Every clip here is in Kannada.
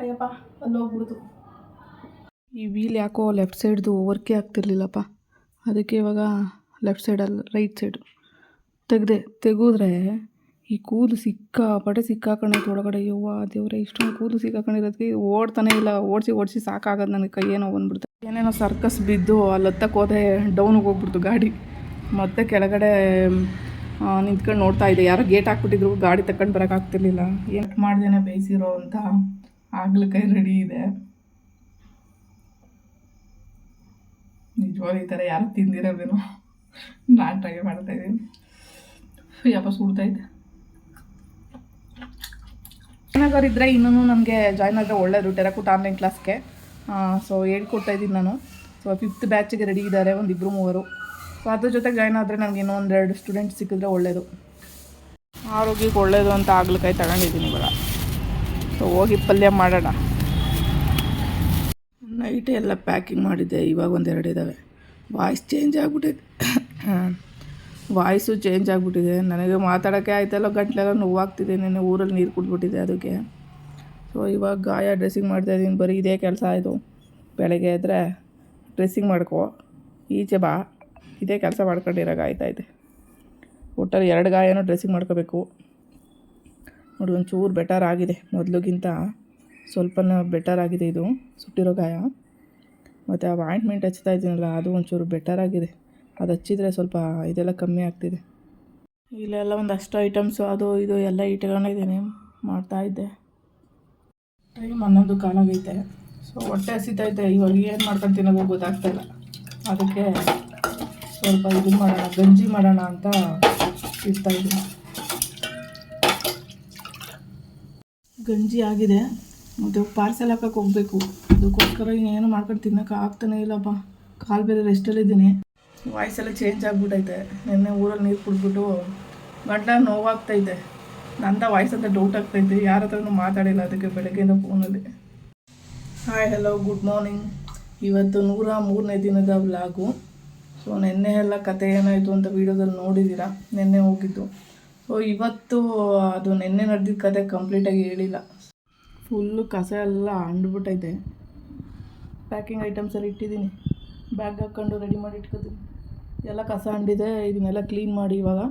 ಅಯ್ಯಪ್ಪ, ಅಲ್ಲಿ ಹೋಗ್ಬಿಡ್ತು ಈ ವೀಲ್ ಯಾಕೋ ಲೆಫ್ಟ್ ಸೈಡ್ದು ವರ್ಕೇ ಆಗ್ತಿರ್ಲಿಲ್ಲಪ್ಪ. ಅದಕ್ಕೆ ಇವಾಗ ಲೆಫ್ಟ್ ಸೈಡಲ್ಲಿ ರೈಟ್ ಸೈಡು ತೆಗೆದೆ, ತೆಗೆದ್ರೆ ಈ ಕೂದಲು ಸಿಕ್ಕಾಪಟ್ಟೆ ಸಿಕ್ಕಾಕೊಂಡೈತೆ ಒಳಗಡೆ. ಯವ್ವ ದೇವ್ರೆ, ಇಷ್ಟೊಂದು ಕೂದಲು ಸಿಕ್ಕಾಕೊಂಡಿರೋದಕ್ಕೆ ಓಡ್ತಾನೆ ಇಲ್ಲ. ಓಡಿಸಿ ಓಡಿಸಿ ಸಾಕಾಗೋದು ನನಗೆ ಕೈ ಏನೋ ಬಂದ್ಬಿಡ್ತು. ಏನೇನೋ ಸರ್ಕಸ್ ಬಿದ್ದು ಅಲ್ಲಿ ಹತ್ತಕ್ಕೆ ಹೋದೆ ಡೌನಿಗೆ ಹೋಗ್ಬಿಡ್ತು ಗಾಡಿ. ಮತ್ತೆ ಕೆಳಗಡೆ ನಿಂತ್ಕೊಂಡು ನೋಡ್ತಾ ಇದ್ದೆ. ಯಾರೋ ಗೇಟ್ ಹಾಕ್ಬಿಟ್ಟಿದ್ರು, ಗಾಡಿ ತಕೊಂಡು ಬರೋಕ್ಕಾಗ್ತಿರ್ಲಿಲ್ಲ ಏನು ಮಾಡ್ದೇನೆ ಬೇಯಿಸಿರೋ ಅಂತ. ಆಗ್ಲಕಾಯಿ ರೆಡಿ ಇದೆ. ನಿಜವಾಗ್ಲೂ ಈ ಥರ ಯಾರು ತಿಂದಿರೋದೇನೋ. ನಾನು ಟ್ರೈ ಮಾಡ್ತಾ ಇದ್ದೀನಿ. ಯಾಪ ಸುಡ್ತೈತೆ ಜಾಯ್ನ್ ಇದ್ದರೆ ಇನ್ನೂ ನನಗೆ ಜಾಯ್ನ್ ಆದರೆ ಒಳ್ಳೆಯದು ಟೆರಕೂಟ ಆನ್ಲೈನ್ ಕ್ಲಾಸ್ಗೆ ಸೊ ಹೇಳ್ಕೊಡ್ತಾ ಇದ್ದೀನಿ ನಾನು. ಸೊ ಫಿಫ್ತ್ ಬ್ಯಾಚಿಗೆ ರೆಡಿ ಇದ್ದಾರೆ ಒಂದು ಇಬ್ಬರು ಮೂವರು. ಸೊ ಅದ್ರ ಜೊತೆ ಜಾಯ್ನ್ ಆದರೆ ನನಗೆ ಇನ್ನೂ ಒಂದೆರಡು ಸ್ಟೂಡೆಂಟ್ ಸಿಕ್ಕಿದ್ರೆ ಒಳ್ಳೆಯದು ಆರೋಗ್ಯಕ್ಕೆ ಒಳ್ಳೆಯದು ಅಂತ ಆಗ್ಲಿಕಾಯಿ ತಗೊಂಡಿದ್ದೀನಿ ಇವಾಗ. ಸೊ ಹೋಗಿ ಪಲ್ಯ ಮಾಡೋಣ. ನೈಟ್ ಎಲ್ಲ ಪ್ಯಾಕಿಂಗ್ ಮಾಡಿದ್ದೆ, ಇವಾಗ ಒಂದೆರಡು ಇದ್ದಾವೆ ವಾಯ್ಸ್ ಚೇಂಜ್ ಆಗಿಬಿಟ್ಟಿದೆ. ವಾಯ್ಸು ಚೇಂಜ್ ಆಗಿಬಿಟ್ಟಿದೆ. ನನಗೆ ಮಾತಾಡೋಕ್ಕೆ ಆಯ್ತಲ್ಲ, ಗಂಟ್ಲೆಲ್ಲ ನೋವಾಗ್ತಿದೆ, ನಿನ್ನೆ ಊರಲ್ಲಿ ನೀರು ಕುಡ್ಬಿಟ್ಟಿದೆ ಅದಕ್ಕೆ. ಸೊ ಇವಾಗ ಗಾಯ ಡ್ರೆಸ್ಸಿಂಗ್ ಮಾಡ್ತಾಯಿದ್ದೀನಿ ಬರೀ ಇದೇ ಕೆಲಸ ಆಯಿತು ಬೆಳಗ್ಗೆ ಎದ್ದರೆ ಡ್ರೆಸ್ಸಿಂಗ್ ಮಾಡ್ಕೋ. ಈಚೆ ಬಾ. ಇದೇ ಕೆಲಸ ಮಾಡ್ಕೊಂಡಿರೋಕ್ಕಾಯ್ತಾ ಇದೆ ಒಟ್ಟಲ್ಲಿ ಎರಡು ಗಾಯನೂ ಡ್ರೆಸ್ಸಿಂಗ್ ಮಾಡ್ಕೋಬೇಕು. ನೋಡಿ, ಒಂಚೂರು ಬೆಟರ್ ಆಗಿದೆ. ಮೊದಲಿಗಿಂತ ಸ್ವಲ್ಪ ಬೆಟರ್ ಆಗಿದೆ ಇದು, ಸುಟ್ಟಿರೋ ಗಾಯ. ಮತ್ತು ಆ ಆಯಿಂಟ್ಮೆಂಟ್ ಹಚ್ತಾ ಇದ್ದೀನಲ್ಲ, ಅದು ಒಂಚೂರು ಬೆಟರ್ ಆಗಿದೆ. ಅದು ಹಚ್ಚಿದರೆ ಸ್ವಲ್ಪ ಇದೆಲ್ಲ ಕಮ್ಮಿ ಆಗ್ತಿದೆ. ಇಲ್ಲೆಲ್ಲ ಒಂದಷ್ಟು ಐಟಮ್ಸು ಅದು ಇದು ಎಲ್ಲ ಇಟ್ಕೊಂಡಿದ್ದೀನಿ ಮಾಡ್ತಾಯಿದ್ದೆ ಟೈಮ್ ಹನ್ನೊಂದು ಕಾಲಾಗೈತೆ. ಸೊ ಹೊಟ್ಟೆ ಹಸಿತೈತೆ ಇವಾಗ ಏನು ಮಾಡ್ಕೊಂಡು ತಿನ್ನೋದು ಗೊತ್ತಾಗ್ತಾಯಿಲ್ಲ ಅದಕ್ಕೆ ಸ್ವಲ್ಪ ಇದು ಮಾಡೋಣ, ಗಂಜಿ ಮಾಡೋಣ ಅಂತ ಇಡ್ತಾಯಿದ್ದೀನಿ ಗಂಜಿ ಆಗಿದೆ. ಮತ್ತು ಪಾರ್ಸೆಲ್ ಹಾಕಕ್ಕೆ ಹೋಗಬೇಕು. ಅದಕ್ಕೋಸ್ಕರ ಇನ್ನೇನು ಮಾಡ್ಕೊಂಡು ತಿನ್ನೋಕೆ ಆಗ್ತಾನೆ ಇಲ್ಲಪ್ಪ ಕಾಲು ಬೇರೆ ರೆಸ್ಟಲ್ಲಿದ್ದೀನಿ ವಾಯ್ಸ್ ಎಲ್ಲ ಚೇಂಜ್ ಆಗಿಬಿಟ್ಟೈತೆ ನಿನ್ನೆ ಊರಲ್ಲಿ ನೀರು ಕುಡಿದ್ಬಿಟ್ಟು ಗಂಟ್ಲ ನೋವಾಗ್ತೈತೆ ನಂದ ವಾಯ್ಸ್ ಅಂತ ಡೌಟ್ ಆಗ್ತೈತೆ ಯಾರ ಹತ್ರನೂ ಮಾತಾಡಿಲ್ಲ ಅದಕ್ಕೆ ಬೆಳಗ್ಗೆಯಿಂದ ಫೋನಲ್ಲಿ ಹಾಯ್ ಹಲೋ ಗುಡ್ ಮಾರ್ನಿಂಗ್ ಇವತ್ತು ನೂರ ಮೂರನೇ ದಿನದ ವ್ಲಾಗು ಸೊ ನಿನ್ನೆ ಎಲ್ಲ ಕತೆ ಏನಾಯಿತು ಅಂತ ವೀಡಿಯೋದಲ್ಲಿ ನೋಡಿದ್ದೀರಾ ನಿನ್ನೆ ಹೋಗಿದ್ದು. ಇವತ್ತು ಅದು ನಿನ್ನೆ ನಡೆದಿದ್ದ ಕತೆ ಕಂಪ್ಲೀಟಾಗಿ ಹೇಳಿಲ್ಲ. ಫುಲ್ಲು ಕಸ ಎಲ್ಲ ಅಂಡ್ಬಿಟ್ಟೈತೆ. ಪ್ಯಾಕಿಂಗ್ ಐಟಮ್ಸ್ ಎಲ್ಲ ಇಟ್ಟಿದ್ದೀನಿ. ಬ್ಯಾಗ್ ಹಾಕ್ಕೊಂಡು ರೆಡಿ ಮಾಡಿ ಇಟ್ಕೊತೀನಿ. ಎಲ್ಲ ಕಸ ಅಂಡಿದೆ, ಇದನ್ನೆಲ್ಲ ಕ್ಲೀನ್ ಮಾಡಿ ಇವಾಗ.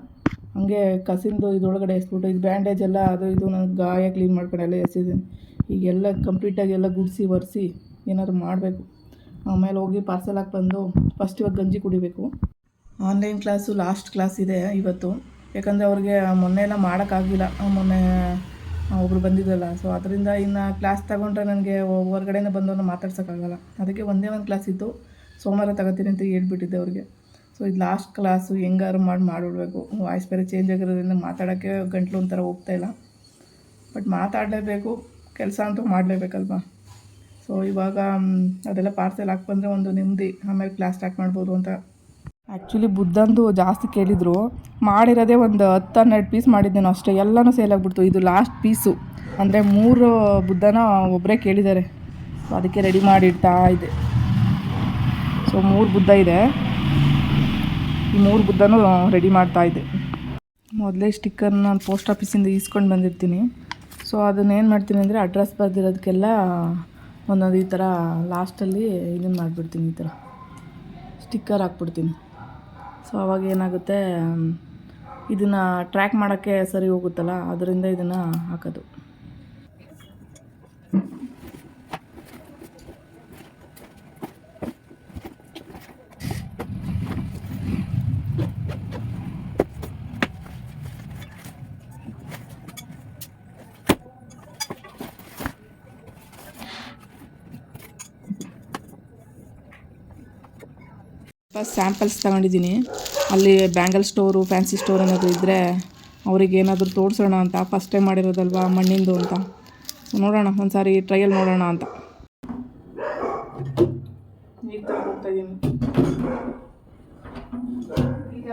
ಹಂಗೆ ಕಸಿಂದು ಇದೊಳಗಡೆ ಎಸ್ಬಿಟ್ಟು, ಇದು ಬ್ಯಾಂಡೇಜ್ ಎಲ್ಲ ಅದು ಇದು ನಾನು ಗಾಯ ಕ್ಲೀನ್ ಮಾಡ್ಕೊಂಡು ಎಲ್ಲ ಎಸಿದ್ದೀನಿ. ಈಗೆಲ್ಲ ಕಂಪ್ಲೀಟಾಗಿ ಎಲ್ಲ ಗುಡಿಸಿ, ಒರೆಸಿ ಏನಾದ್ರು ಮಾಡಬೇಕು. ಆಮೇಲೆ ಹೋಗಿ ಪಾರ್ಸೆಲ್ ಹಾಕಿ ಬಂದು ಫಸ್ಟ್ ಇವಾಗ ಗಂಜಿ ಕುಡಿಬೇಕು. ಆನ್ಲೈನ್ ಕ್ಲಾಸು ಲಾಸ್ಟ್ ಕ್ಲಾಸ್ ಇದೆ ಇವತ್ತು. ಯಾಕಂದರೆ ಅವ್ರಿಗೆ ಮೊನ್ನೆ ಎಲ್ಲ ಮಾಡೋಕ್ಕಾಗಿಲ್ಲ ಮೊನ್ನೆ ಒಬ್ಬರು ಬಂದಿದ್ದಲ್ಲ. ಸೊ ಅದರಿಂದ ಇನ್ನು ಕ್ಲಾಸ್ ತಗೊಂಡ್ರೆ ನನಗೆ ಹೊರ್ಗಡೆನೇ ಬಂದವನ್ನ ಮಾತಾಡ್ಸೋಕ್ಕಾಗಲ್ಲ ಅದಕ್ಕೆ ಒಂದೇ ಒಂದು ಕ್ಲಾಸ್ ಇತ್ತು. ಸೋಮವಾರ ತಗೋತೀನಿ ಅಂತ ಹೇಳ್ಬಿಟ್ಟಿದ್ದೆ ಅವ್ರಿಗೆ. ಸೊ ಇದು ಲಾಸ್ಟ್ ಕ್ಲಾಸು ಹೆಂಗಾರು ಮಾಡಿ, ಮಾಡಿಬಿಡ್ಬೇಕು. ವಾಯ್ಸ್ ಬೇರೆ ಚೇಂಜ್ ಆಗಿರೋದ್ರಿಂದ ಮಾತಾಡೋಕ್ಕೆ ಗಂಟ್ಲು ಒಂಥರ ಹೋಗ್ತಾಯಿಲ್ಲ ಬಟ್ ಮಾತಾಡಲೇಬೇಕು. ಕೆಲಸ ಅಂತೂ ಮಾಡಲೇಬೇಕಲ್ವಾ? ಸೊ ಇವಾಗ ಅದೆಲ್ಲ ಪಾರ್ಸೆಲ್ ಹಾಕಿ ಬಂದರೆ ಒಂದು ನೆಮ್ಮದಿ. ಆಮೇಲೆ ಕ್ಲಾಸ್ ಸ್ಟಾರ್ಟ್ ಮಾಡ್ಬೋದು ಅಂತ ಆ್ಯಕ್ಚುಲಿ ಬುದ್ಧಂದು ಜಾಸ್ತಿ ಕೇಳಿದರು. ಮಾಡಿರೋದೇ ಒಂದು ಹತ್ತು ಹನ್ನೆರಡು ಪೀಸ್ ಮಾಡಿದ್ದೇನೆ ಅಷ್ಟೇ. ಎಲ್ಲನೂ ಸೇಲ್ ಆಗಿಬಿಡ್ತು. ಇದು ಲಾಸ್ಟ್ ಪೀಸು ಅಂದರೆ ಮೂರು ಬುದ್ಧನ ಒಬ್ಬರೇ ಕೇಳಿದ್ದಾರೆ. ಸೊ ಅದಕ್ಕೆ ರೆಡಿ ಮಾಡಿಡ್ತಾ ಇದೆ. ಸೊ ಮೂರು ಬುದ್ಧ ಇದೆ. ಈ ಮೂರು ಬುದ್ಧನೂ ರೆಡಿ ಮಾಡ್ತಾ ಇದೆ. ಮೊದಲೇ ಸ್ಟಿಕ್ಕರ್ನ ನಾನು ಪೋಸ್ಟ್ ಆಫೀಸಿಂದ ಈಸ್ಕೊಂಡು ಬಂದಿರ್ತೀನಿ. ಸೊ ಅದನ್ನೇನು ಮಾಡ್ತೀನಿ ಅಂದರೆ ಅಡ್ರೆಸ್ ಬರೆದಿರೋದಕ್ಕೆಲ್ಲ ಒಂದೊಂದು ಈ ಥರ ಲಾಸ್ಟಲ್ಲಿ ಇದನ್ನು ಮಾಡಿಬಿಡ್ತೀನಿ ಈ ಥರ ಸ್ಟಿಕ್ಕರ್ ಹಾಕ್ಬಿಡ್ತೀನಿ. ಸೊ ಅವಾಗ ಏನಾಗುತ್ತೆ ಇದನ್ನು ಟ್ರ್ಯಾಕ್ ಮಾಡೋಕ್ಕೆ ಸರಿ ಹೋಗುತ್ತಲ್ಲ ಅದರಿಂದ ಇದನ್ನು ಹಾಕೋದು. ಫಸ್ಟ್ ಸ್ಯಾಂಪಲ್ಸ್ ತಗೊಂಡಿದ್ದೀನಿ. ಅಲ್ಲಿ ಬ್ಯಾಂಗಲ್ ಸ್ಟೋರು ಫ್ಯಾನ್ಸಿ ಸ್ಟೋರ್ ಏನಾದರೂ ಇದ್ದರೆ ಅವ್ರಿಗೆ ಏನಾದರೂ ತೋರಿಸೋಣ ಅಂತ ಫಸ್ಟ್ ಟೈಮ್ ಮಾಡಿರೋದಲ್ವಾ ಮಣ್ಣಿಂದು ಅಂತ. ನೋಡೋಣ ಒಂದು ಸಾರಿ ಟ್ರಯಲ್ ನೋಡೋಣ ಅಂತ. ಈಗ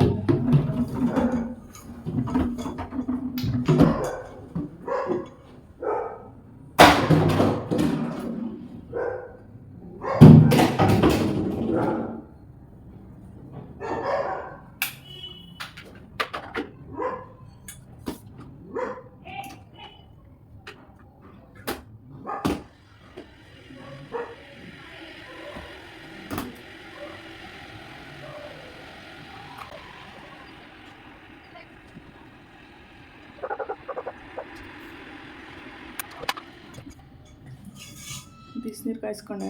ಬಿಸಿನೀರು ಕಾಯಿಸ್ಕೊಂಡೆ.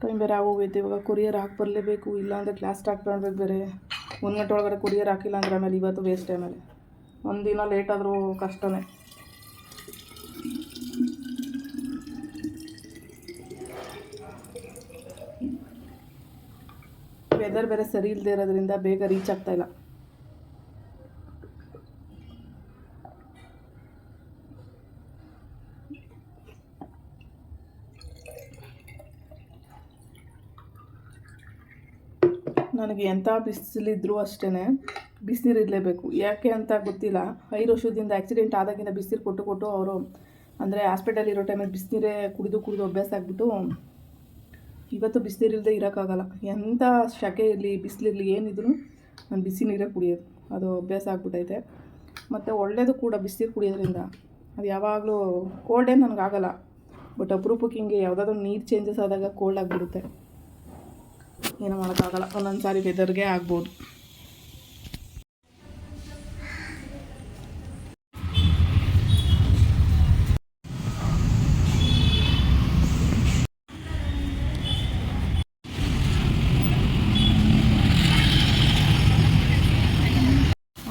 ಟೈಮ್ ಬೇರೆ ಆಗೋಗೈತೆ, ಇವಾಗ ಕುರಿಯರ್ ಹಾಕಿ ಬರಲೇಬೇಕು ಇಲ್ಲಾಂದರೆ ಕ್ಲಾಸ್ ಸ್ಟಾರ್ಟ್ ಮಾಡಬೇಕು ಬೇರೆ. ಒಂದು ಗಂಟೆ ಒಳಗಡೆ ಕುರಿಯರ್ ಹಾಕಿಲ್ಲ ಅಂದ್ರೆ ಆಮೇಲೆ ಇವತ್ತು ವೇಸ್ಟ್ ಆಮೇಲೆ. ಒಂದಿನ ಲೇಟ್ ಆದರೂ ಕಷ್ಟನೇ. ವೆದರ್ ಬೇರೆ ಸರಿ ಇಲ್ಲದೆ ಇರೋದ್ರಿಂದ ಬೇಗ ರೀಚ್ ಆಗ್ತಾ ಇಲ್ಲ ನನಗೆ ಎಂಥ ಬಿಸಿಲಿದ್ರೂ ಅಷ್ಟೇ ಬಿಸಿನೀರು ಇರಲೇಬೇಕು. ಯಾಕೆ ಅಂತ ಗೊತ್ತಿಲ್ಲ. ಐದು ವರ್ಷದಿಂದ ಆಕ್ಸಿಡೆಂಟ್ ಆದಾಗಿಂದ ಬಿಸಿನೀರು ಕೊಟ್ಟು ಕೊಟ್ಟು ಅವರು ಅಂದರೆ ಹಾಸ್ಪಿಟಲ್ ಇರೋ ಟೈಮಲ್ಲಿ ಬಿಸಿನೀರೇ ಕುಡಿದು ಕುಡಿದು ಅಭ್ಯಾಸ ಆಗಿಬಿಟ್ಟು ಇವತ್ತು ಬಿಸಿನೀರು ಇಲ್ಲದೆ ಇರೋಕ್ಕಾಗಲ್ಲ. ಎಂಥ ಶಕೆ ಇರಲಿ ಬಿಸಿಲಿರಲಿ ಏನಿದ್ರು ನಾನು ಬಿಸಿ ನೀರೇ ಕುಡಿಯೋದು. ಅದು ಅಭ್ಯಾಸ ಆಗ್ಬಿಟ್ಟೈತೆ ಮತ್ತು ಒಳ್ಳೆಯದು ಕೂಡ ಬಿಸಿನೀರು ಕುಡಿಯೋದ್ರಿಂದ. ಅದು ಯಾವಾಗಲೂ ಕೋಲ್ಡೇ ನನಗಾಗಲ್ಲ ಬಟ್ ಅಪರೂಪಕ್ಕೆ ಹಿಂಗೆ ಯಾವುದಾದ್ರು ನೀರು ಚೇಂಜಸ್ ಆದಾಗ ಕೋಲ್ಡ್ ಆಗಿಬಿಡುತ್ತೆ. ಏನೂ ಮಾಡೋಕ್ಕಾಗಲ್ಲ. ಒಂದೊಂದು ಸಾರಿ ವೆದರ್ಗೆ ಆಗ್ಬೋದು.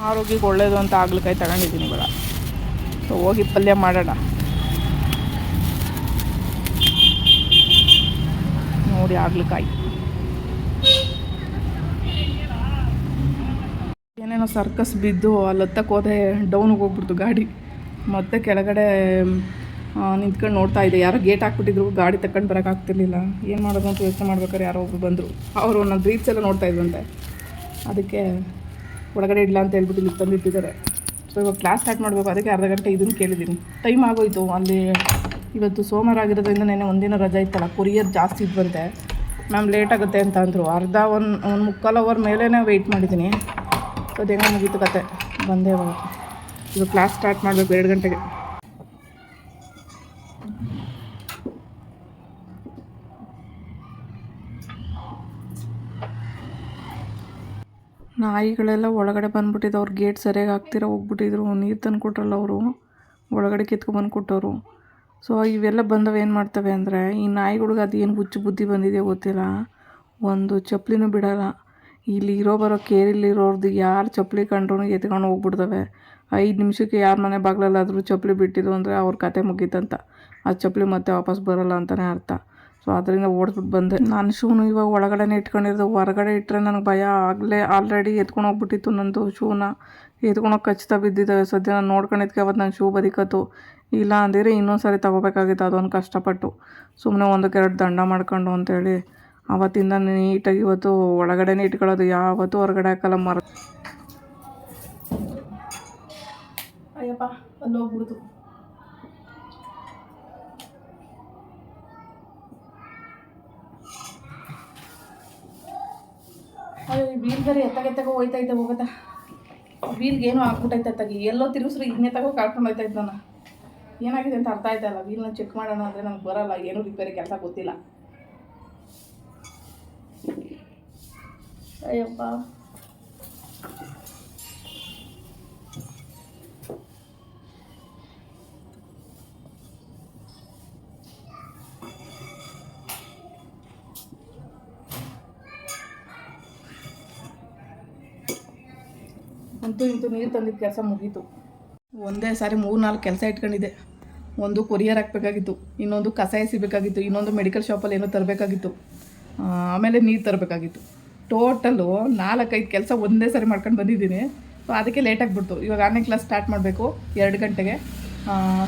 ಆರೋಗ್ಯಕ್ಕೆ ಒಳ್ಳೇದು ಅಂತ ಆಗ್ಲಿಕಾಯಿ ತಗೊಂಡಿದ್ದೀನಿ ಬೇಡ ಸೊ ಹೋಗಿ ಪಲ್ಯ ಮಾಡೋಣ. ನೋಡಿ ಆಗ್ಲಿಕಾಯಿ. ಏನೇನೋ ಸರ್ಕಸ್ ಬಿದ್ದು ಅಲ್ಲಿ ಹತ್ತಕ್ಕೆ ಹೋದೆ ಡೌನಿಗೆ ಹೋಗ್ಬಿಡ್ತು ಗಾಡಿ. ಮತ್ತೆ ಕೆಳಗಡೆ ನಿಂತ್ಕೊಂಡು ನೋಡ್ತಾ ಇದ್ದೆ. ಯಾರೋ ಗೇಟ್ ಹಾಕ್ಬಿಟ್ಟಿದ್ರು, ಗಾಡಿ ತಕೊಂಡು ಬರೋಕ್ಕಾಗ್ತಿರ್ಲಿಲ್ಲ ಏನು ಮಾಡೋದು ಅಂತ ಯೋಚನೆ ಮಾಡ್ಬೇಕಾದ್ರೆ ಯಾರೋ ಒಬ್ರು ಬಂದರು. ಅವರು ನನ್ನ ರೀಲ್ಸ್ ಎಲ್ಲ ನೋಡ್ತಾ ಇದ್ರಂತೆ ಅದಕ್ಕೆ ಒಳಗಡೆ ಇಡಲ ಅಂತ ಹೇಳ್ಬಿಟ್ಟು ಇಲ್ಲಿ ತಂದಿಟ್ಟಿದ್ದಾರೆ. ಸೊ ಇವಾಗ ಕ್ಲಾಸ್ ಸ್ಟಾರ್ಟ್ ಮಾಡಬೇಕು. ಅದಕ್ಕೆ ಅರ್ಧ ಗಂಟೆ ಇದನ್ನು ಕೇಳಿದ್ದೀನಿ. ಟೈಮ್ ಆಗೋಯಿತು. ಅಲ್ಲಿ ಇವತ್ತು ಸೋಮವಾರ ಆಗಿರೋದ್ರಿಂದ ನೆನೆ ಒಂದಿನ ರಜೆ ಇತ್ತಲ್ಲ. ಕೊರಿಯರ್ ಜಾಸ್ತಿ ಇದ್ದಂತೆ ಮ್ಯಾಮ್ ಲೇಟ್ ಆಗುತ್ತೆ ಅಂತ ಅಂದರು. ಅರ್ಧ ಒಂದು ಒಂದು ಮುಕ್ಕಾಲು ಅವರ್ ಮೇಲೇ ವೆಯ್ಟ್ ಮಾಡಿದ್ದೀನಿ. ಅದು ಹೆಂಗೆ ಮುಗೀತು ಕತೆ. ಬಂದೆ ಅವಾಗ ಇದು ಕ್ಲಾಸ್ ಸ್ಟಾರ್ಟ್ ಮಾಡಬೇಕು ಎರಡು ಗಂಟೆಗೆ. ನಾಯಿಗಳೆಲ್ಲ ಒಳಗಡೆ ಬಂದ್ಬಿಟ್ಟಿದ್ದು ಅವ್ರು ಗೇಟ್ ಸರಿಯಾಗಿ ಹಾಕ್ತಿರ ಹೋಗ್ಬಿಟ್ಟಿದ್ರು. ನೀರು ತಂದು ಕೊಟ್ರಲ್ಲ ಅವರು. ಒಳಗಡೆ ಕಿತ್ಕೊಬಂದು ಕೊಟ್ಟವರು. ಸೊ ಇವೆಲ್ಲ ಬಂದವು ಏನು ಮಾಡ್ತವೆ ಅಂದರೆ, ಈ ನಾಯಿಗಳಿಗೆ ಅದು ಏನು ಹುಚ್ಚು ಬುದ್ಧಿ ಬಂದಿದೆಯೋ ಗೊತ್ತಿಲ್ಲ. ಒಂದು ಚಪ್ಪಲಿನೂ ಬಿಡಲ್ಲ. ಇಲ್ಲಿ ಇರೋ ಬರೋ ಕೇರಿಲಿರೋರ್ದು ಯಾರು ಚಪ್ಪಲಿ ಕಂಡ್ರೂ ಎತ್ಕೊಂಡು ಹೋಗ್ಬಿಡ್ತವೆ. ಐದು ನಿಮಿಷಕ್ಕೆ ಯಾರ ಮನೆ ಬಾಗಿಲಲ್ಲಾದರೂ ಚಪ್ಪಲಿ ಬಿಟ್ಟಿದ್ದು ಅಂದರೆ ಅವ್ರ ಕತೆ ಮುಗೀತಂತ. ಆ ಚಪ್ಪಲಿ ಮತ್ತೆ ವಾಪಸ್ ಬರೋಲ್ಲ ಅಂತಲೇ ಅರ್ಥ. ಸೊ ಅದರಿಂದ ಓಡಿಸ್ಬಿಟ್ಟು ಬಂದೆ. ನಾನು ಶೂನು ಇವಾಗ ಒಳಗಡೆನೇ ಇಟ್ಕೊಂಡಿರೋದು. ಹೊರಗಡೆ ಇಟ್ಟರೆ ನನಗೆ ಭಯ ಆಗಲೇ ಆಲ್ರೆಡಿ ಎತ್ಕೊಂಡು ಹೋಗ್ಬಿಟ್ಟಿತ್ತು ನಂದು ಶೂನ. ಎತ್ಕೊಂಡೋಗಿ ಖಚಿತ ಬಿದ್ದಿದ್ದಾವೆ. ಸದ್ಯ ನಾನು ನೋಡ್ಕೊಂಡಿದ್ದಕ್ಕೆ ಅವತ್ತು ನನ್ನ ಶೂ ಬದಿಕತ್ತು. ಇಲ್ಲ ಅಂದಿದ್ರೆ ಇನ್ನೊಂದು ಸಾರಿ ತೊಗೋಬೇಕಾಗಿತ್ತು. ಅದೊಂದು ಕಷ್ಟಪಟ್ಟು. ಸುಮ್ಮನೆ ಒಂದಕ್ಕೆ ಎರಡು ದಂಡ ಮಾಡ್ಕೊಂಡು ಅಂತೇಳಿ ಅವತ್ತಿಂದ ನೀಟಾಗಿ ಇವತ್ತು ಒಳಗಡೆನೇ ಇಟ್ಕೊಳ್ಳೋದು, ಯಾವತ್ತೂ ಹೊರಗಡೆ ಹಾಕಲ್ಲ, ಮರ ಅಯ್ಯಪ್ಪ ಅಲ್ಲಿ ಹೋಗ್ಬಿಡ್ತು. ಅಯ್ಯೋ ಬೇರೆ ಎತ್ತಾಗ ಎತ್ತಾಗ ಹೋಯ್ತೈತೆ ಹೋಗತ್ತ ವೀಲ್ಗೆ ಏನೋ ಆಗ್ಬಿಟ್ಟೈತೆ ಅತ್ತಾಗಿ. ಎಲ್ಲೋ ತಿರುಗಿಸ್ರಿ ಇದನ್ನೇ ತಗೋ ಕಳ್ಕೊಂಡು ಹೋಯ್ತೈತೆ ನಾನು. ಏನಾಗಿದೆ ಅಂತ ಅರ್ಥ ಆಯ್ತಲ್ಲ ವೀಲ್ನ ಚೆಕ್ ಮಾಡೋಣ ಅಂದರೆ ನಮ್ಗೆ ಬರಲ್ಲ. ಏನೂ ರಿಪೇರಿ ಕೆಲಸ ಗೊತ್ತಿಲ್ಲ. ಅಯ್ಯಪ್ಪ ಅಂತೂ ಇಂತೂ ನೀರು ತಂದಿದ್ದ ಕೆಲಸ ಮುಗೀತು. ಒಂದೇ ಸಾರಿ ಮೂರು ನಾಲ್ಕು ಕೆಲಸ ಇಟ್ಕೊಂಡಿದ್ದೆ. ಒಂದು ಕೊರಿಯರ್ ಹಾಕ್ಬೇಕಾಗಿತ್ತು, ಇನ್ನೊಂದು ಕಸ ಎಸಿಬೇಕಾಗಿತ್ತು, ಇನ್ನೊಂದು ಮೆಡಿಕಲ್ ಶಾಪಲ್ಲಿ ಏನೋ ತರಬೇಕಾಗಿತ್ತು. ಆಮೇಲೆ ನೀರು ತರಬೇಕಾಗಿತ್ತು. ಟೋಟಲು ನಾಲ್ಕೈದು ಕೆಲಸ ಒಂದೇ ಸಾರಿ ಮಾಡ್ಕೊಂಡು ಬಂದಿದ್ದೀನಿ. ಸೊ ಅದಕ್ಕೆ ಲೇಟ್ ಆಗಿಬಿಡ್ತು. ಇವಾಗ ಆನ್ಲೈನ್ ಕ್ಲಾಸ್ ಸ್ಟಾರ್ಟ್ ಮಾಡಬೇಕು, ಎರಡು ಗಂಟೆಗೆ.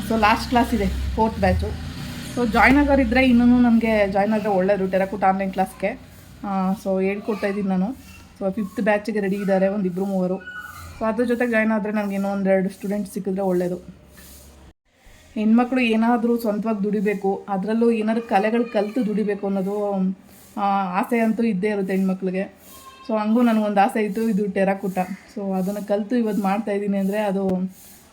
ಸೊ ಲಾಸ್ಟ್ ಕ್ಲಾಸ್ ಇದೆ ಫೋರ್ತ್ ಬ್ಯಾಚು ಸೊ ಜಾಯ್ನ್ ಆಗೋರಿದ್ದರೆ ಇನ್ನೂ ನನಗೆ ಜಾಯ್ನ್ ಆದರೆ ಒಳ್ಳೆಯದು ಟೆರಕೂಟ ಆನ್ಲೈನ್ ಕ್ಲಾಸ್ಗೆ ಸೊ ಹೇಳ್ಕೊಡ್ತಾ ಇದ್ದೀನಿ ನಾನು. ಸೊ ಫಿಫ್ತ್ ಬ್ಯಾಚಿಗೆ ರೆಡಿ ಇದ್ದಾರೆ ಒಂದು ಇಬ್ಬರು ಮೂವರು. ಸೊ ಅದ್ರ ಜೊತೆಗೆ ಜಾಯ್ನ್ ಆದರೆ ನನಗೆ ಇನ್ನೂ ಒಂದೆರಡು ಸ್ಟೂಡೆಂಟ್ ಸಿಕ್ಕಿದ್ರೆ ಒಳ್ಳೆಯದು ಹೆಣ್ಮಕ್ಳು ಏನಾದರೂ ಸ್ವಂತವಾಗಿ ದುಡಿಬೇಕು, ಅದರಲ್ಲೂ ಏನಾದ್ರು ಕಲೆಗಳು ಕಲಿತು ದುಡಿಬೇಕು ಅನ್ನೋದು ಆಸೆ ಅಂತೂ ಇದ್ದೇ ಇರುತ್ತೆ ಹೆಣ್ಮಕ್ಳಿಗೆ. ಸೊ ಹಂಗೂ ನನಗೊಂದು ಆಸೆ ಇತ್ತು, ಇದು ಟೆರಾಕುಟ. ಸೊ ಅದನ್ನು ಕಲಿತು ಇವತ್ತು ಮಾಡ್ತಾ ಇದ್ದೀನಿ ಅಂದರೆ ಅದು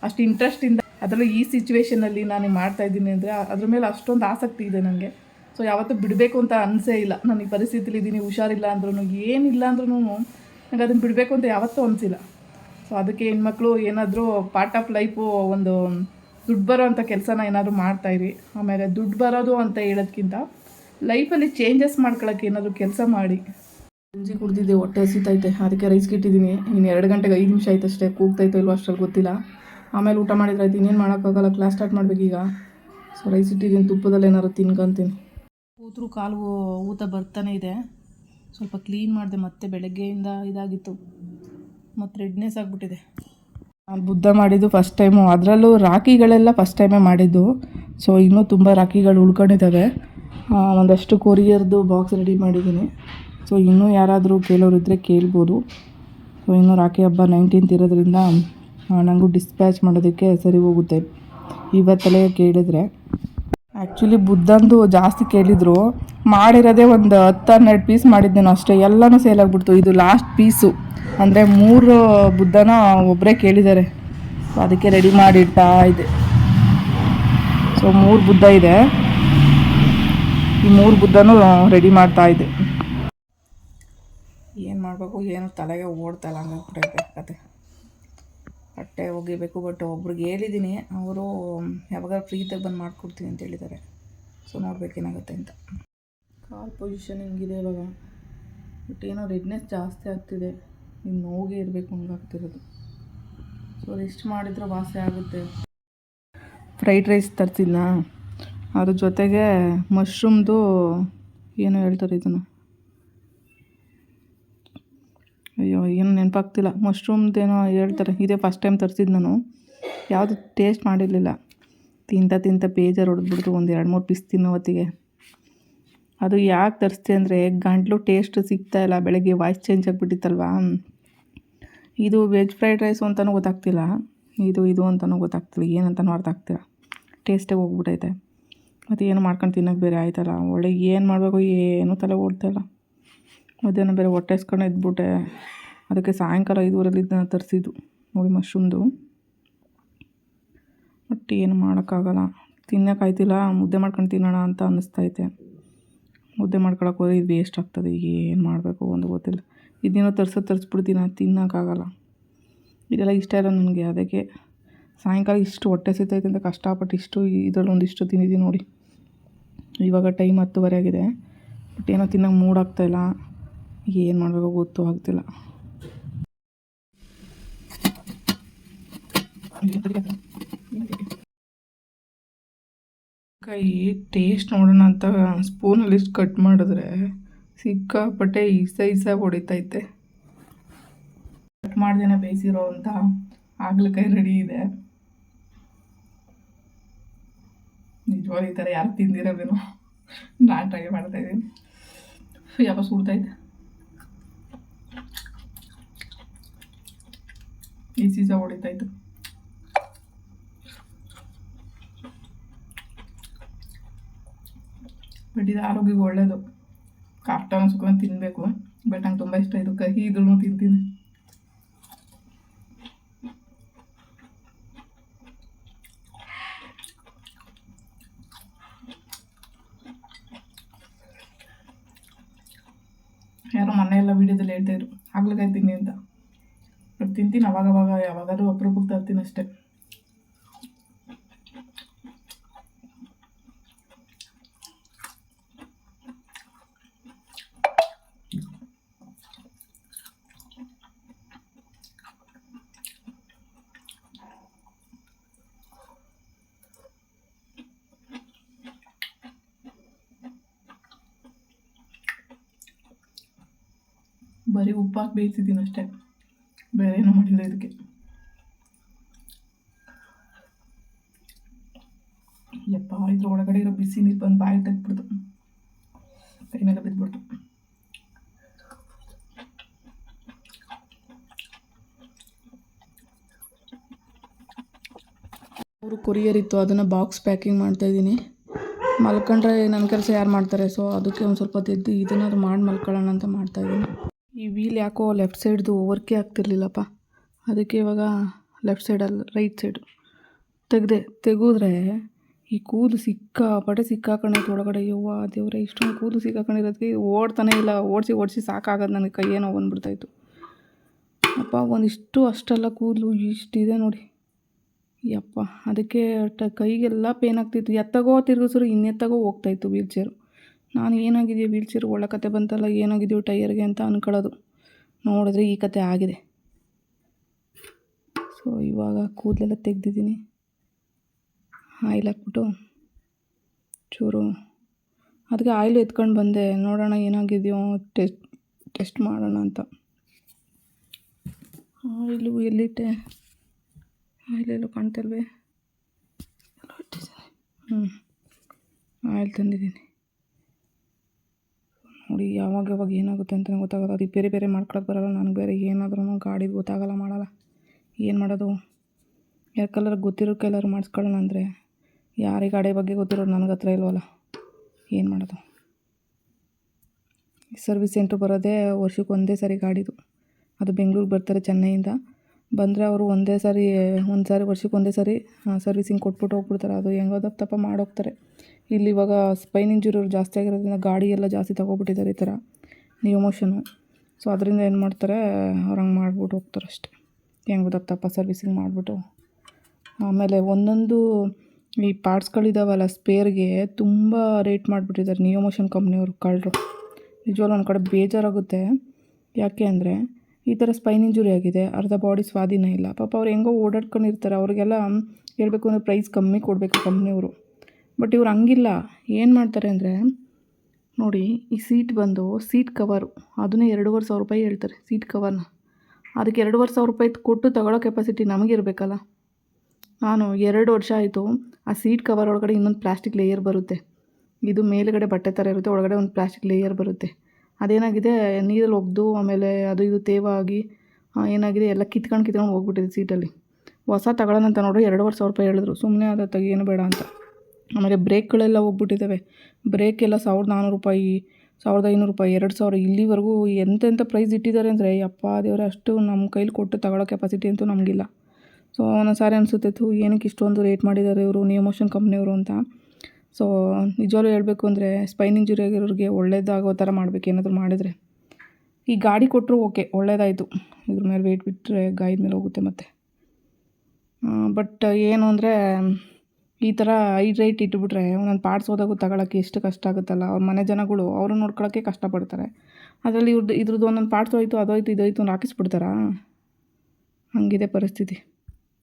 ಅಷ್ಟು ಇಂಟ್ರೆಸ್ಟಿಂದ ಅದರಲ್ಲೂ ಈ ಸಿಚುವೇಷನಲ್ಲಿ ನಾನು ಮಾಡ್ತಾ ಇದ್ದೀನಿ ಅಂದರೆ ಅದ್ರ ಮೇಲೆ ಅಷ್ಟೊಂದು ಆಸಕ್ತಿ ಇದೆ ನನಗೆ ಸೊ ಯಾವತ್ತೂ ಬಿಡಬೇಕು ಅಂತ ಅನಿಸೇ ಇಲ್ಲ. ನಾನು ಈ ಪರಿಸ್ಥಿತಿಲಿ ಇದ್ದೀನಿ ಹುಷಾರಿಲ್ಲ ಅಂದ್ರೂ ಏನಿಲ್ಲ ಅಂದ್ರೂ ನನಗೆ ಅದನ್ನು ಬಿಡಬೇಕು ಅಂತ ಯಾವತ್ತೂ ಅನಿಸಿಲ್ಲ. ಸೊ ಅದಕ್ಕೆ ಹೆಣ್ಮಕ್ಳು ಏನಾದರೂ ಪಾರ್ಟ್ ಆಫ್ ಲೈಫು ಒಂದು ದುಡ್ಡು ಬರೋ ಅಂಥ ಕೆಲಸನ ಏನಾದರೂ ಮಾಡ್ತಾಯಿರಿ ಆಮೇಲೆ ದುಡ್ಡು ಬರೋದು ಅಂತ ಹೇಳೋದ್ಕಿಂತ ಲೈಫಲ್ಲಿ ಚೇಂಜಸ್ ಮಾಡ್ಕೊಳಕ್ಕೆ ಏನಾದರೂ ಕೆಲಸ ಮಾಡಿ. ಗಂಜಿ ಕುಡ್ದಿದ್ದೆ, ಹೊಟ್ಟೆ ಹಸಿತೈತೆ. ಅದಕ್ಕೆ ರೈಸ್ ಇಟ್ಟಿದ್ದೀನಿ ಇನ್ನು ಎರಡು ಗಂಟೆಗೆ ಐದು ನಿಮಿಷ ಆಯ್ತು ಅಷ್ಟೇ. ಕೂಗ್ತೈತೋ ಇಲ್ವೋ ಅಷ್ಟ್ರಲ್ಲಿ ಗೊತ್ತಿಲ್ಲ. ಆಮೇಲೆ ಊಟ ಮಾಡಿದ್ರೆ ಆಯ್ತು. ಇನ್ನೇನು ಮಾಡೋಕ್ಕಾಗಲ್ಲ. ಕ್ಲಾಸ್ ಸ್ಟಾರ್ಟ್ ಮಾಡಬೇಕೀಗ ಸೊ ರೈಸ್ ಇಟ್ಟಿದ್ದೀನಿ. ತುಪ್ಪದಲ್ಲಿ ಏನಾದ್ರು ತಿನ್ಕೊಂತೀನಿ ಕೂತರು ಕಾಲು ಊತ ಬರ್ತಾನೆ ಇದೆ. ಸ್ವಲ್ಪ ಕ್ಲೀನ್ ಮಾಡಿದೆ. ಮತ್ತೆ ಬೆಳಗ್ಗೆಯಿಂದ ಇದಾಗಿತ್ತು. ಮತ್ತು ರೆಡ್ನೆಸ್ ಆಗಿಬಿಟ್ಟಿದೆ. ನಾನು ಬುದ್ಧ ಮಾಡಿದ್ದು ಫಸ್ಟ್ ಟೈಮು ಅದರಲ್ಲೂ ರಾಖಿಗಳೆಲ್ಲ ಫಸ್ಟ್ ಟೈಮೇ ಮಾಡಿದ್ದು. ಸೊ ಇನ್ನೂ ತುಂಬ ರಾಖಿಗಳು ಉಳ್ಕೊಂಡಿದ್ದಾವೆ. ಒಂದಷ್ಟು ಕೊರಿಯರ್ದು ಬಾಕ್ಸ್ ರೆಡಿ ಮಾಡಿದ್ದೀನಿ. ಸೊ ಇನ್ನೂ ಯಾರಾದರೂ ಕೇಳೋರು ಇದ್ದರೆ ಕೇಳ್ಬೋದು. ಸೊ ಇನ್ನೂ ರಾಖಿ ಹಬ್ಬ ನೈನ್ಟೀನ್ತ್ ಇರೋದ್ರಿಂದ ನನಗೂ ಡಿಸ್ಪ್ಯಾಚ್ ಮಾಡೋದಕ್ಕೆ ಸರಿ ಹೋಗುತ್ತೆ. ಇವತ್ತಲೇ ಕೇಳಿದರೆ. ಆ್ಯಕ್ಚುಲಿ ಬುದ್ಧಂದು ಜಾಸ್ತಿ ಕೇಳಿದರು. ಮಾಡಿರೋದೇ ಒಂದು ಹತ್ತು, ಹನ್ನೆರಡು ಪೀಸ್ ಮಾಡಿದ್ದೇನೋ ಅಷ್ಟೇ. ಎಲ್ಲನೂ ಸೇಲ್ ಆಗಿಬಿಡ್ತು. ಇದು ಲಾಸ್ಟ್ ಪೀಸು ಅಂದರೆ ಮೂರು ಬುದ್ಧನ ಒಬ್ಬರೇ ಕೇಳಿದ್ದಾರೆ. ಸೊ ಅದಕ್ಕೆ ರೆಡಿ ಮಾಡಿಡ್ತಾ ಇದೆ. ಸೊ ಮೂರು ಬುದ್ಧ ಇದೆ. ಈ ಮೂರು ಬುದ್ಧನೂ ರೆಡಿ ಮಾಡ್ತಾ ಇದೆ. ಏನು ಮಾಡಬೇಕು? ಏನು ತಲೆಗೆ ಓಡ್ತಲ್ಲ ಹಂಗಾಗ್ಬಿಟ್ಟೈತೆ ಕತೆ ಬಟ್ಟೆ ಒಗಿಬೇಕು ಬಟ್ ಒಬ್ರಿಗೆ ಹೇಳಿದ್ದೀನಿ ಅವರು ಯಾವಾಗ ಫ್ರೀ ಇದ್ದಾಗ ಬಂದು ಮಾಡಿಕೊಡ್ತೀನಿ ಅಂತ ಹೇಳಿದ್ದಾರೆ. ಸೊ ನೋಡ್ಬೇಕೇನಾಗುತ್ತೆ ಅಂತ. ಕಾಲ್ ಪೊಸಿಷನ್ ಹಿಂಗಿದೆ ಇವಾಗ? ಬಟ್ ಏನೋ ರೆಡ್ನೆಸ್ ಜಾಸ್ತಿ ಆಗ್ತಿದೆ. ಇನ್ನು ನೋವಿಗೆ ಇರಬೇಕು ಹಂಗಾಗ್ತಿರೋದು ಸೊ ರೆಸ್ಟ್ ಮಾಡಿದ್ರೆ ವಾಸಿ ಆಗುತ್ತೆ. ಫ್ರೈಡ್ ರೈಸ್ ತರ್ಸಿದ್ನ? ಅದ್ರ ಜೊತೆಗೆ ಮಶ್ರೂಮ್ದು ಏನು ಹೇಳ್ತಾರೆ ಇದನ್ನು? ಅಯ್ಯೋ, ಏನು ನೆನಪಾಗ್ತಿಲ್ಲ. ಮಶ್ರೂಮ್ದೇನೋ ಹೇಳ್ತಾರೆ. ಇದೇ ಫಸ್ಟ್ ಟೈಮ್ ತರಿಸಿದ್ದು ನಾನು. ಯಾವುದು ಟೇಸ್ಟ್ ಮಾಡಿರಲಿಲ್ಲ. ತಿಂತ ತಿಂತ ಬೇಜಾರು ಹೊಡೆದ್ಬಿಡ್ತು. ಒಂದು ಎರಡು ಮೂರು ಪೀಸ್ ತಿನ್ನೋ ಹೊತ್ತಿಗೆ. ಅದು ಯಾಕೆ ತರಿಸ್ದೆ ಅಂದರೆ ಗಂಟ್ಲು ಟೇಸ್ಟ್ ಸಿಗ್ತಾ ಇಲ್ಲ. ಬೆಳಗ್ಗೆ ವಾಯ್ಸ್ ಚೇಂಜ್ ಆಗಿಬಿಟ್ಟಿತ್ತಲ್ವಾ? ಇದು ವೆಜ್ ಫ್ರೈಡ್ ರೈಸು ಅಂತಲೂ ಗೊತ್ತಾಗ್ತಿಲ್ಲ. ಇದು ಇದು ಅಂತಲೂ ಗೊತ್ತಾಗ್ತಿಲ್ಲ. ಏನಂತಲೂ ಅರ್ಥ ಆಗ್ತಿಲ್ಲ. ಟೇಸ್ಟೇ ಹೋಗ್ಬಿಟ್ಟೈತೆ. ಮತ್ತು ಏನು ಮಾಡ್ಕೊಂಡು ತಿನ್ನೋಕೆ ಬೇರೆ ಆಯ್ತಲ್ಲ? ಒಳ್ಳೆ ಏನು ಮಾಡಬೇಕು ಏನು ತಲೆ ಓಡ್ತಾಯಿಲ್ಲ ಮಧ್ಯಾಹ್ನ ಬೇರೆ ಹೊಟ್ಟೆ ಹಸ್ಕೊಂಡು ಇದ್ಬಿಟ್ಟೆ ಅದಕ್ಕೆ ಸಾಯಂಕಾಲ ಐದುವರೆಲ್ಲಿ ಇದನ್ನ ತರಿಸಿದ್ದು. ನೋಡಿ ಮಶ್ರೂಮ್ದು. ಬಟ್ ಏನು ಮಾಡೋಕ್ಕಾಗಲ್ಲ. ತಿನ್ನೋಕ್ಕಾಯ್ತಿಲ್ಲ ಮುದ್ದೆ ಮಾಡ್ಕೊಂಡು ತಿನ್ನೋಣ ಅಂತ ಅನ್ನಿಸ್ತೈತೆ. ಮುದ್ದೆ ಮಾಡ್ಕೊಳಕ್ಕೆ ಹೋದ್ರೆ ಇದು ವೇಸ್ಟ್ ಆಗ್ತದೆ. ಏನು ಮಾಡಬೇಕು ಒಂದು ಗೊತ್ತಿಲ್ಲ. ಇದನ್ನೇನೋ ತರ್ಸೋದು ತರಿಸ್ಬಿಡ್ತೀನಿ. ತಿನ್ನೋಕ್ಕಾಗಲ್ಲ. ಇದೆಲ್ಲ ಇಷ್ಟ ಇಲ್ಲ ನನಗೆ. ಅದಕ್ಕೆ ಸಾಯಂಕಾಲ ಇಷ್ಟು ಹೊಟ್ಟೆ ಸಿಗ್ತೈತೆ ಅಂತ ಕಷ್ಟಪಟ್ಟು ಇಷ್ಟು ಇದರಲ್ಲಿ ಒಂದಿಷ್ಟು ತಿಂದಿದ್ದೀನಿ ನೋಡಿ. ಇವಾಗ ಟೈಮ್ ಹತ್ತುವರೆ ಆಗಿದೆ. ಬಟ್ ಏನೋ ತಿನ್ನೋಕೆ ಮೂಡ್ ಆಗ್ತಾಯಿಲ್ಲ ಏನು ಮಾಡಬೇಕು ಗೊತ್ತು ಆಗ್ತಿಲ್ಲ. ಕೈ ಟೇಸ್ಟ್ ನೋಡೋಣ ಅಂತ ಸ್ಪೂನಲ್ಲಿ ಇಷ್ಟು ಕಟ್ ಮಾಡಿದ್ರೆ ಸಿಕ್ಕಾಪಟ್ಟೆ ಇಸ ಇಸ ಹೊಡಿತೈತೆ. ಕಟ್ ಮಾಡ್ದೇನೆ ಬೇಯಿಸಿರೋ ಅಂತ ಹಾಗಲಕಾಯಿ ರೆಡಿ ಇದೆ. ನಿಜವಾಗ್ಲೂ ಈ ಥರ ಯಾರು ತಿಂದಿರೋದೇನೋ ನಾನು ಟ್ರೈ ಮಾಡ್ತಾಯಿದ್ದೀನಿ ಯಾವಾಗ ಸುಡ್ತೈತೆ ಈ ಸೀಸ ಹೊಡಿತಾಯ್ತು ಬಟ್ ಇದು ಆರೋಗ್ಯಕ್ಕೆ ಒಳ್ಳೆಯದು ಕಾಫ್ಟಾನ ಸುಕೊಂಡು ತಿನ್ನಬೇಕು ಬಟ್ ನಂಗೆ ತುಂಬ ಇಷ್ಟ ಇದು ಕಹಿ ಇದ್ರೂ ತಿಂತೀನಿ ಯಾರೋ ಮೊನ್ನೆ ಎಲ್ಲ ವೀಡಿಯೋದಲ್ಲಿ ಹೇಳ್ತಾ ಇದ್ರು ಹಾಗಲಕಾಯಿ ತಿನ್ನಿ ಅಂತ ಬಟ್ ತಿಂತೀನಿ ಅವಾಗ ಅವಾಗ ಯಾವಾಗಾದ್ರೂ ಅಪರೂಪಕ್ಕೆ ತರ್ತೀನಿ ಅಷ್ಟೇ. ಬರೀ ಉಪ್ಪಾಕಿ ಬೇಯಿಸಿದ್ದೀನಿ ಅಷ್ಟೇ. ಏನೂ ಮಾಡಿಲ್ಲ ಇದಕ್ಕೆ. ಯಪ್ಪ, ಇದ್ರ ಒಳಗಡೆ ಇರೋ ಬಿಸಿ ನೀರು ಬಂದು ಬಾಯಿ ತೆಗ್ಬಿಡ್ತು ಕೈ ಮೇಲೆ ಬಿದ್ದುಬಿಡ್ತು. ಅವರು ಕೊರಿಯರ್ ಇತ್ತು, ಅದನ್ನು ಬಾಕ್ಸ್ ಪ್ಯಾಕಿಂಗ್ ಮಾಡ್ತಾಯಿದ್ದೀನಿ ಮಲ್ಕೊಂಡ್ರೆ ನನ್ನ ಕೆಲಸ ಯಾರು ಮಾಡ್ತಾರೆ? ಸೊ ಅದಕ್ಕೆ ಒಂದು ಸ್ವಲ್ಪ ತೆದ್ದು ಇದನ್ನಾದ್ರು ಮಾಡಿ ಮಲ್ಕೊಳ್ಳೋಣ ಅಂತ ಮಾಡ್ತಾಯಿದ್ದೀನಿ ಈ ವೀಲ್ ಯಾಕೋ ಲೆಫ್ಟ್ ಸೈಡ್ದು ವರ್ಕೇ ಆಗ್ತಿರ್ಲಿಲ್ಲಪ್ಪ. ಅದಕ್ಕೆ ಇವಾಗ ಲೆಫ್ಟ್ ಸೈಡಲ್ಲಿ ರೈಟ್ ಸೈಡು ತೆಗೆದೆ, ತೆಗೆದ್ರೆ ಈ ಕೂದಲು ಸಿಕ್ಕಾಪಟ್ಟೆ ಸಿಕ್ಕಾಕೊಂಡೈತೆ ಒಳಗಡೆ. ಯವ್ವ ದೇವ್ರೆ, ಇಷ್ಟೊಂದು ಕೂದಲು ಸಿಕ್ಕಾಕೊಂಡಿರೋದಕ್ಕೆ ಓಡ್ತಾನೆ ಇಲ್ಲ. ಓಡಿಸಿ ಓಡಿಸಿ ಸಾಕಾಗೋದು ನನಗೆ ಕೈ ಏನೋ ಬಂದ್ಬಿಡ್ತಾಯಿತ್ತು ಅಪ್ಪ, ಒಂದಿಷ್ಟು ಅಷ್ಟೆಲ್ಲ ಕೂದಲು ಇಷ್ಟಿದೆ ನೋಡಿ. ಯಪ್ಪ, ಅದಕ್ಕೆ ಕೈಗೆಲ್ಲ ಪೇನ್ ಆಗ್ತಿತ್ತು. ಎತ್ತಗೋ ತಿರುಗಿಸ್ರು ಇನ್ನೆತ್ತಗೋ ಹೋಗ್ತಾಯಿತ್ತು ವೀಲ್ ಚೇರು ನಾನು ಏನಾಗಿದೆಯೋ ವೀಲ್ ಚೇರ್ ಒಳ್ಳೆ ಕತೆ ಬಂತಲ್ಲ, ಏನಾಗಿದೆಯೋ ಟೈಯರ್ಗೆ ಅಂತ ಅಂದ್ಕೊಳ್ಳೋದು ನೋಡಿದ್ರೆ ಈ ಕತೆ ಆಗಿದೆ. ಸೊ ಇವಾಗ ಕೂದಲೆಲ್ಲ ತೆಗ್ದಿದ್ದೀನಿ. ಆಯಿಲ್ ಹಾಕ್ಬಿಟ್ಟು ಚೂರು ಅದಕ್ಕೆ ಆಯಿಲ್ ಎತ್ಕೊಂಡು ಬಂದೆ. ನೋಡೋಣ ಏನಾಗಿದೆಯೋ ಟೆಸ್ಟ್ ಟೆಸ್ಟ್ ಮಾಡೋಣ ಅಂತ. ಆಯಿಲು ಎಲ್ಲಿಟ್ಟೆ ಆಯಿಲೆಲ್ಲೂ ಕಾಣ್ತಲ್ವೇ ಹ್ಞೂ ಆಯಿಲ್ ತಂದಿದ್ದೀನಿ. ನೋಡಿ ಯಾವಾಗ ಯಾವಾಗ ಏನಾಗುತ್ತೆ ಅಂತ ಗೊತ್ತಾಗಲ್ಲ. ಅದಕ್ಕೆ ಬೇರೆ ಬೇರೆ ಮಾಡ್ಕೊಳಕ್ಕೆ ಬರಲ್ಲ. ನನಗೆ ಬೇರೆ ಏನಾದ್ರೂ ಗಾಡಿ ಗೊತ್ತಾಗಲ್ಲ ಮಾಡಲ್ಲ. ಏನು ಮಾಡೋದು? ಯಾರ ಕಲರ್ ಗೊತ್ತಿರೋ ಕಲರ್ ಮಾಡಿಸ್ಕೊಳ್ಳೋಣ ಅಂದರೆ ಯಾರಿಗೆ ಗಾಡಿ ಬಗ್ಗೆ ಗೊತ್ತಿರೋದು ನನಗೆ ಹತ್ರ ಇಲ್ವಲ್ಲ? ಏನು ಮಾಡೋದು? ಸರ್ವಿಸ್ ಸೆಂಟ್ರ್ ಬರೋದೇ ವರ್ಷಕ್ಕೆ ಒಂದೇ ಸರಿ ಗಾಡಿದು. ಅದು ಬೆಂಗ್ಳೂರಿಗೆ ಬರ್ತಾರೆ ಚೆನ್ನೈಯಿಂದ. ಬಂದರೆ ಅವರು ಒಂದೇ ಸಾರಿ, ಒಂದು ಸಾರಿ ವರ್ಷಕ್ಕೆ ಒಂದೇ ಸಾರಿ ಸರ್ವಿಸಿಂಗ್ ಕೊಟ್ಬಿಟ್ಟು ಹೋಗ್ಬಿಡ್ತಾರೆ. ಅದು ಹೆಂಗೋ ದಪ್ಪ ತಪ್ಪ ಮಾಡೋಗ್ತಾರೆ. ಇಲ್ಲಿ ಇವಾಗ ಸ್ಪೈನ್ ಇಂಜುರಿ ಜಾಸ್ತಿ ಆಗಿರೋದ್ರಿಂದ ಗಾಡಿ ಎಲ್ಲ ಜಾಸ್ತಿ ತಗೊಬಿಟ್ಟಿದ್ದಾರೆ ಈ ಥರ ನ್ಯೂ ಮೋಷನು ಸೊ ಅದರಿಂದ ಏನು ಮಾಡ್ತಾರೆ, ಅವ್ರು ಹಂಗೆ ಮಾಡ್ಬಿಟ್ಟು ಹೋಗ್ತಾರೆ ಅಷ್ಟೆ. ಹೆಂಗೋ ದಪ್ಪ ತಪ್ಪ ಸರ್ವಿಸಿಂಗ್ ಮಾಡಿಬಿಟ್ಟು. ಆಮೇಲೆ ಒಂದೊಂದು ಈ ಪಾರ್ಟ್ಸ್ಗಳಿದಾವಲ್ಲ ಸ್ಪೇರ್ಗೆ ತುಂಬ ರೇಟ್ ಮಾಡಿಬಿಟ್ಟಿದ್ದಾರೆ. ನಿಯೋ ಮೋಷನ್ ಕಂಪ್ನಿಯವರು ಕಳ್ಳರು ನಿಜವಾಗ್ಲೂ ಒಂದು ಕಡೆ ಬೇಜಾರಾಗುತ್ತೆ. ಯಾಕೆ ಅಂದರೆ ಈ ಥರ ಸ್ಪೈನ್ ಇಂಜುರಿ ಆಗಿದೆ, ಅರ್ಧ ಬಾಡಿ ಸ್ವಾಧೀನ ಇಲ್ಲ. ಪಾಪ ಅವ್ರು ಹೆಂಗೋ ಓಡಾಡ್ಕೊಂಡಿರ್ತಾರೆ, ಅವ್ರಿಗೆಲ್ಲ ಹೇಳ್ಬೇಕು ಅಂದರೆ ಪ್ರೈಸ್ ಕಮ್ಮಿ ಕೊಡಬೇಕು ಕಂಪ್ನಿಯವರು ಬಟ್ ಇವ್ರು ಹಂಗಿಲ್ಲ. ಏನು ಮಾಡ್ತಾರೆ ಅಂದರೆ, ನೋಡಿ, ಈ ಸೀಟ್ ಬಂದು ಸೀಟ್ ಕವರು ಅದನ್ನೇ ಎರಡೂವರೆ ಸಾವಿರ ರೂಪಾಯಿ ಹೇಳ್ತಾರೆ ಸೀಟ್ ಕವರ್ನ ಅದಕ್ಕೆ ಎರಡೂವರೆ ಸಾವಿರ ರೂಪಾಯಿ ಕೊಟ್ಟು ತಗೊಳ್ಳೋ ಕೆಪಾಸಿಟಿ ನಮಗಿರಬೇಕಲ್ಲ ನಾನು ಎರಡು ವರ್ಷ ಆಯಿತು, ಆ ಸೀಟ್ ಕವರ್ ಒಳಗಡೆ ಇನ್ನೊಂದು ಪ್ಲಾಸ್ಟಿಕ್ ಲೇಯರ್ ಬರುತ್ತೆ. ಇದು ಮೇಲುಗಡೆ ಬಟ್ಟೆ ಥರ ಇರುತ್ತೆ, ಒಳಗಡೆ ಒಂದು ಪ್ಲಾಸ್ಟಿಕ್ ಲೇಯರ್ ಬರುತ್ತೆ. ಅದೇನಾಗಿದೆ, ನೀರಲ್ಲಿ ಒಗೆದು ಆಮೇಲೆ ಅದು ಇದು ತೇವ ಆಗಿ ಏನಾಗಿದೆ, ಎಲ್ಲ ಕಿತ್ಕೊಂಡು ಕಿತ್ಕೊಂಡು ಹೋಗ್ಬಿಟ್ಟಿದೆ ಸೀಟಲ್ಲಿ. ಹೊಸ ತಗೊಳ್ಳೋಣ ಅಂತ ನೋಡ್ರಿ, ಎರಡುವರೆ ಸಾವಿರ ರೂಪಾಯಿ ಹೇಳಿದ್ರು. ಸುಮ್ಮನೆ ಅದು ತೆಗಿಯೋನು ಬೇಡ ಅಂತ. ಆಮೇಲೆ ಬ್ರೇಕ್ಗಳೆಲ್ಲ ಹೋಗ್ಬಿಟ್ಟಿದ್ದಾವೆ ಬ್ರೇಕ್ ಎಲ್ಲ ಸಾವಿರದ ನಾನ್ನೂರು ರೂಪಾಯಿ, ಸಾವಿರದ ಐನೂರು ರೂಪಾಯಿ, ಎರಡು ಸಾವಿರ. ಇಲ್ಲಿವರೆಗೂ ಎಂತೆಂಥ ಪ್ರೈಸ್ ಇಟ್ಟಿದ್ದಾರೆ ಅಂದರೆ, ಯಪ್ಪ ದೇವರೇ, ಅಷ್ಟು ನಮ್ಮ ಕೈಲಿ ಕೊಟ್ಟು ತಗೊಳ್ಳೋ ಕೆಪಾಸಿಟಿ ಅಂತೂ ನಮಗಿಲ್ಲ. ಸೊ ಒಂದೊಂದು ಸಾರಿ ಅನಿಸುತ್ತೆ ಏನಕ್ಕೆ ಇಷ್ಟೊಂದು ರೇಟ್ ಮಾಡಿದ್ದಾರೆ ಇವರು ನಿಯೋಮೋಷನ್ ಕಂಪ್ನಿಯವರು ಅಂತ. ಸೊ ನಿಜವಾಗ್ಲೂ ಹೇಳಬೇಕು ಅಂದರೆ ಸ್ಪೈನ್ ಇಂಜುರಿ ಆಗಿರೋರಿಗೆ ಒಳ್ಳೇದಾಗೋ ಥರ ಮಾಡಬೇಕು, ಏನಾದರೂ ಮಾಡಿದರೆ. ಈ ಗಾಡಿ ಕೊಟ್ಟರು ಓಕೆ ಒಳ್ಳೇದಾಯಿತು. ಇದ್ರ ಮೇಲೆ ವೆಯ್ಟ್ ಬಿಟ್ಟರೆ ಗಾಯದ ಮೇಲೆ ಹೋಗುತ್ತೆ ಮತ್ತೆ. ಬಟ್ ಏನು ಅಂದರೆ, ಈ ಥರ ಐ ರೈಟ್ ಇಟ್ಬಿಟ್ರೆ, ಒಂದೊಂದು ಪಾರ್ಟ್ಸ್ ಹೋದಾಗೂ ತಗೊಳಕ್ಕೆ ಎಷ್ಟು ಕಷ್ಟ ಆಗುತ್ತಲ್ಲ. ಅವ್ರ ಮನೆ ಜನಗಳು ಅವರು ನೋಡ್ಕೊಳ್ಳೋಕ್ಕೆ ಕಷ್ಟಪಡ್ತಾರೆ ಅದರಲ್ಲಿ ಇವ್ರದ್ದು ಇದ್ರದ್ದು ಒಂದೊಂದು ಪಾರ್ಟ್ಸ್ ಹೋಯ್ತು ಅದೋಯ್ತು ಇದೋಯ್ತು ಅಂತ ಹಾಕಿಸ್ಬಿಡ್ತಾರಾ? ಹಂಗಿದೆ ಪರಿಸ್ಥಿತಿ.